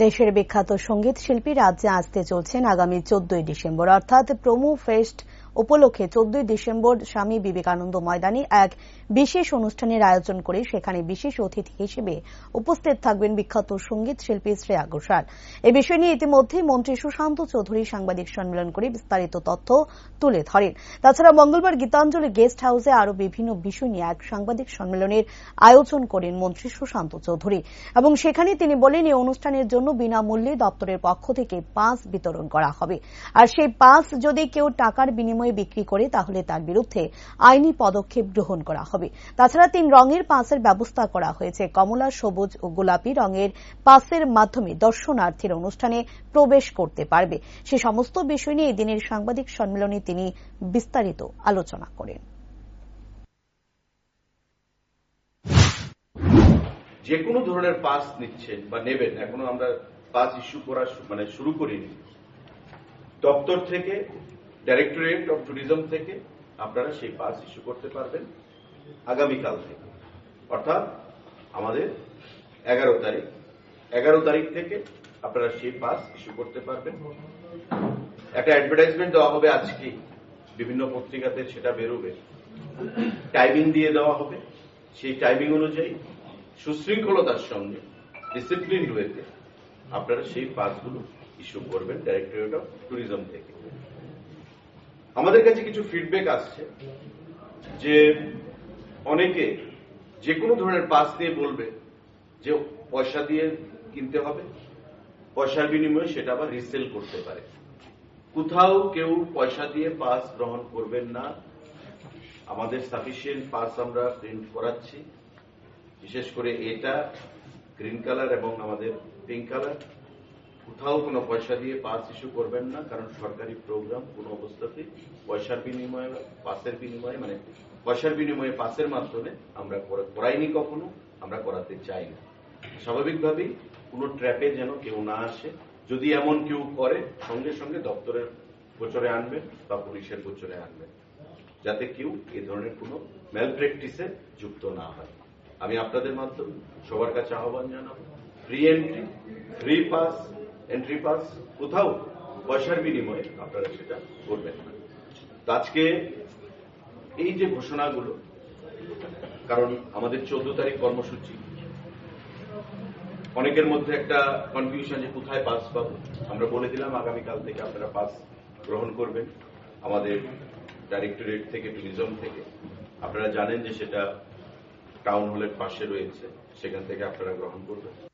দেশের বিখ্যাত সংগীত শিল্পী রাজ্যে আসতে চলছেন আগামী চোদ্দই ডিসেম্বর অর্থাৎ প্রোমো ফেস্ট উপলক্ষে চোদ্দই ডিসেম্বর স্বামী বিবেকানন্দ ময়দানে এক বিশেষ অনুষ্ঠানের আয়োজন করে সেখানে বিশেষ অতিথি হিসেবে উপস্থিত থাকবেন বিখ্যাত সংগীত শিল্পী শ্রেয়া ঘোষাল। এ বিষয় নিয়ে ইতিমধ্যেই মন্ত্রী সুশান্ত চৌধুরী সাংবাদিক সম্মেলন করে বিস্তারিত তথ্য তুলে ধরেন। তাছাড়া মঙ্গলবার গীতাঞ্জলি গেস্ট হাউসে আরও বিভিন্ন বিষয় নিয়ে এক সাংবাদিক সম্মেলনের আয়োজন করেন মন্ত্রী সুশান্ত চৌধুরী এবং সেখানে তিনি বলেন এই অনুষ্ঠানের জন্য বিনামূল্যে দপ্তরের পক্ষ থেকে পাস বিতরণ করা হবে। আর সেই পাস যদি কেউ টাকার বিনিময়ে বিক্রি করে তাহলে তার বিরুদ্ধে আইনি পদক্ষেপ গ্রহণ করা হবে। তাছাড়া তিন রঙের পাসের ব্যবস্থা করা হয়েছে। কমলা, সবুজ ও গোলাপি রঙের পাসের মাধ্যমে দর্শনার্থীর অনুষ্ঠানে প্রবেশ করতে পারবে। সে সমস্ত বিষয় নিয়ে এদিনের সাংবাদিক সম্মেলনে তিনি বিস্তারিত আলোচনা করেন। যে কোনো ধরনের পাস নিচ্ছেন বা নেবেন, এখনও আমরা পাস ইস্যু করা মানে শুরু করিনি। দপ্তর থেকে ডাইরেক্টরেট অফ ট্যুরিজম থেকে আপনারা সেই পাস ইস্যু করতে পারবেন আগামীকাল থেকে। অর্থাৎ আমাদের এগারো তারিখ। এগারো তারিখ থেকে আপনারা সেই পাস ইস্যু করতে পারবেন। একটা অ্যাডভার্টাইজমেন্ট দেওয়া হবে আজকে। বিভিন্ন পত্রিকাতে সেটা বেরোবে। টাইমিং দিয়ে দেওয়া হবে। সেই টাইমিং অনুযায়ী সুশৃঙ্খলতার সঙ্গে ডিসিপ্লিন ওয়েতে আপনারা সেই পাসগুলো ইস্যু করবেন ডাইরেক্টরেট অফ ট্যুরিজম থেকে। আমাদের কাছে কিছু ফিডব্যাক আসছে যে অনেকে যে কোনো ধরনের পাস দিয়ে বলবে যে পয়সা দিয়ে কিনতে হবে, পয়সার বিনিময়ে সেটা আবার রিসেল করতে পারে। কোথাও কেউ পয়সা দিয়ে পাস গ্রহণ করবেন না। আমাদের সাফিসিয়েন্ট পাস আমরা প্রিন্ট করাচ্ছি। বিশেষ করে এটা গ্রিন কালার এবং আমাদের পিঙ্ক কালার কোথাও কোনো পয়সা দিয়ে পাস ইস্যু করবেন না, কারণ সরকারি প্রোগ্রাম কোনো অবস্থাতে পয়সার বিনিময়ে পাসের বিনিময়ে মানে পয়সার বিনিময়ে পাসের মাধ্যমে আমরা করাইনি কখনো, আমরা করাতে চাই না। স্বাভাবিকভাবেই কোনো ট্র্যাপে যেন কেউ না আসে, যদি এমন কেউ করে, সঙ্গে সঙ্গে দপ্তরের গোচরে আনবেন বা পুলিশের গোচরে আনবেন, যাতে কেউ এ ধরনের কোনো ম্যাল প্র্যাকটিসে যুক্ত না হয়। আমি আপনাদের মাধ্যমে সবার কাছে আহ্বান জানাব free entry free pass entry pass কোথাও পয়সার বিনিময়ে আপনারা সেটা করবেন না। আজকে এই যে ঘোষণাগুলো, কারণ আমাদের চোদ্দ তারিখ কর্মসূচি, অনেকের মধ্যে একটা কনফিউশন যে কোথায় পাস পাবো। আমরা বলে দিলাম, আগামীকাল থেকে আপনারা পাস গ্রহণ করবেন। আমাদের ডাইরেক্টরেট থেকে ট্যুরিজম থেকে, আপনারা জানেন যে সেটা টাউন হলের পাশে রয়েছে, সেখান থেকে আপনারা গ্রহণ করবেন।